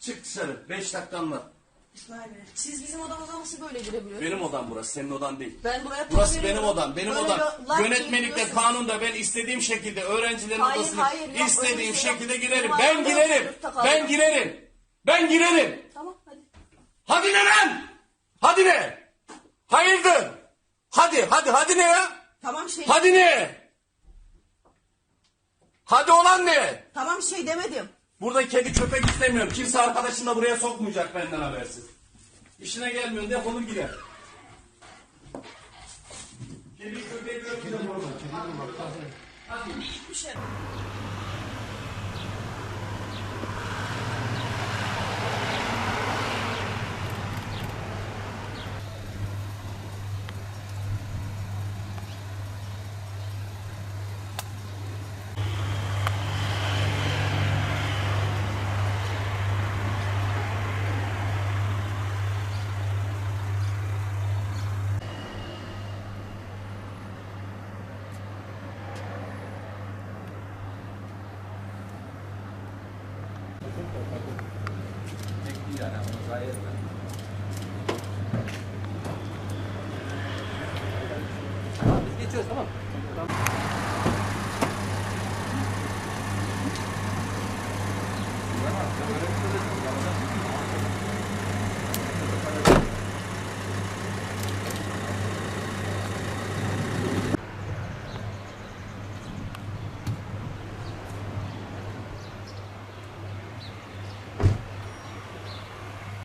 Çık dışarı. Beş dakikan var. İsmail Bey. Siz bizim odamıza nasıl böyle girebiliyorsunuz? Benim odam burası. Senin odan değil. Ben buraya Burası benim odam. Benim Böyle odam. like Yönetmelikte, giriyorsunuz. kanunda ben istediğim şekilde öğrencilerin Hayır, odasına hayır, yok, öyle istediğim bir şey yok. şekilde girerim. Benim Ben odamda girerim. yoksunuz, takalım. Ben girerim. Ben girerim. Tamam hadi. Hadi ne lan? Hadi ne? Hayırdır? Hadi, hadi, hadi ne ya? Tamam şey. Hadi ne? Hadi olan ne? Tamam şey demedim. Burada kedi köpek istemiyorum. Kimse arkadaşını da buraya sokmayacak benden habersiz. İşine gelmiyorsun defolur gider. Kedi köpeği görmeyeceğim orada. selamımızı ayırma. Tamam, biz geçiyoruz tamam Tamam. tamam.